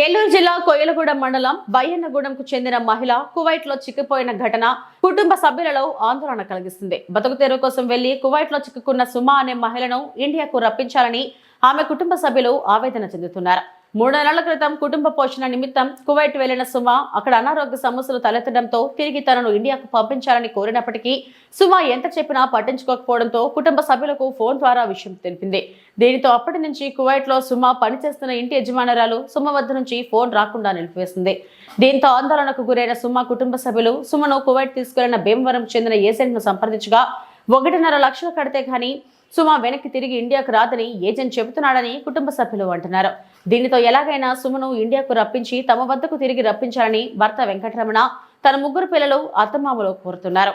ఏలూరు జిల్లా కొయ్యలగూడ మండలం బయ్యన్నగూడెంకు చెందిన మహిళ కువైట్లో చిక్కిపోయిన ఘటన కుటుంబ సభ్యులలో ఆందోళన కలిగిస్తుంది. బతుకుతెరువు కోసం వెళ్ళి కువైట్లో చిక్కుకున్న సుమా అనే మహిళను ఇండియాకు రప్పించాలని ఆమె కుటుంబ సభ్యులు ఆవేదన చెందుతున్నారు. మూడు నెలల క్రితం కుటుంబ పోషణ నిమిత్తం కువైట్ వెళ్ళిన సుమా అక్కడ అనారోగ్య సమస్యలు తలెత్తడంతో తిరిగి తనను ఇండియాకు పంపించాలని కోరినప్పటికీ సుమా ఎంత చెప్పినా పట్టించుకోకపోవడంతో కుటుంబ సభ్యులకు ఫోన్ ద్వారా విషయం తెలిపింది. దీనితో అప్పటి నుంచి కువైట్లో సుమా పనిచేస్తున్న ఇంటి యజమానురాలు సుమ వద్ద నుంచి ఫోన్ రాకుండా నిలిపివేసింది. దీంతో ఆందోళనకు గురైన సుమ కుటుంబ సభ్యులు సుమను కువైట్ తీసుకెళ్ళిన భీమవరం చెందిన ఏజెంట్ను సంప్రదించగా ఒకటిన్నర లక్షలు కడితే కానీ సుమ వెనక్కి తిరిగి ఇండియాకు రాదని ఏజెంట్ చెబుతున్నాడని కుటుంబ సభ్యులు అంటున్నారు. దీనితో ఎలాగైనా సుమను ఇండియాకు రప్పించి తమ వద్దకు తిరిగి రప్పించాలని భర్త వెంకటరమణ తన ముగ్గురు పిల్లలు అత్తమామలో కోరుతున్నారు.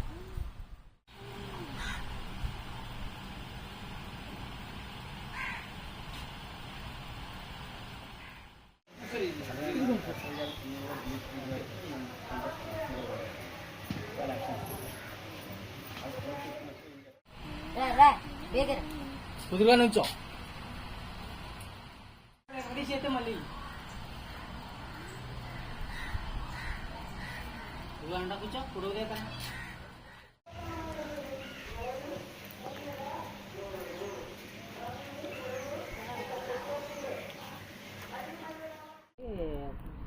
కుదురుగా నుంచో. చేస్తే మళ్ళీ నువ్వు కూర్చో కుడుగుదే కదా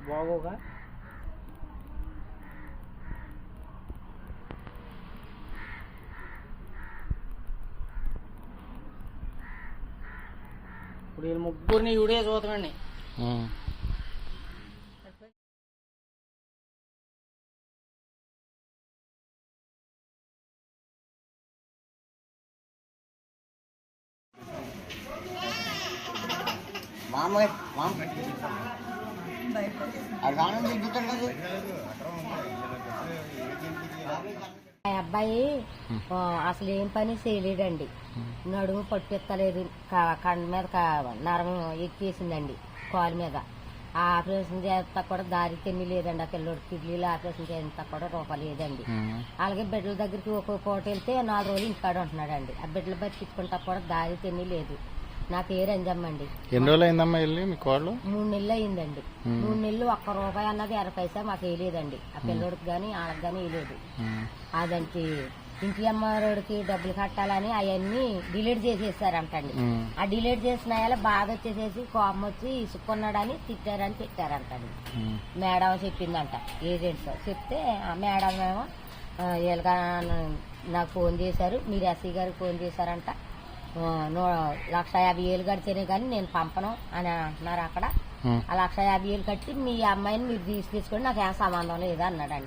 బాగోగా? ఇప్పుడు వీళ్ళు ముగ్గురిని ఇవిడే చూద్దామండి మామయ్య మామ. అది ఆనందం దిగుతున్నది ఆ అబ్బాయి అసలు ఏం పని చేయలేడండి. నడుము పట్టెత్తలేదు. క- కండ మీద నరం ఎక్కేసిందండి కాలు మీద. ఆ ఆపరేషన్ చేస్తా కూడా దారి తిని లేదండి ఆ పిల్లోడి కిడ్నీలు ఆపరేషన్ చేస్తా కూడా రూపాయి లేదండి. అలాగే బిడ్డల దగ్గరికి ఒక్కొక్క పూట వెళ్తే నాలుగు రోజులు ఇంటికాడ ఉంటున్నాడండి. ఆ బిడ్డలు బతికించుకుంటా కూడా దారి తిని లేదు నా పేరు అంజమ్మండి ఎన్ని రోజులు అయిందమ్మా వెళ్ళి మీ కోళ్ళు మూడు నెలలు అయిందండి. మూడు నెలలు ఒక్క రూపాయి అన్నది అర పైసా మాకు వేయలేదండి. ఆ పిల్లోడికి కానీ వాళ్ళకి కానీ వేయలేదు. అదంటి ఇంటి అమ్మారోడికి డబ్బులు కట్టాలని అవన్నీ డిలీట్ చేసేసారంటండి. ఆ డిలీట్ చేసిన బాధ వచ్చేసేసి కోపం వచ్చి ఇసుకున్నాడని తిట్టారని తిట్టారంటండి మేడం చెప్పిందంట ఏజెంట్స్ చెప్తే ఆ మేడం ఏమో వీళ్ళగా నాకు ఫోన్ చేశారు మీరు ఎస్సీ గారికి ఫోన్ చేశారంట లక్ష యాభై వేలు కడితేనే కానీ నేను పంపను అని అంటున్నారు అక్కడ. ఆ లక్ష యాభై వేలు కట్టి మీ అమ్మాయిని మీరు తీసి తీసుకొని నాకు ఏం సంబంధం లేదు అన్నాడండి.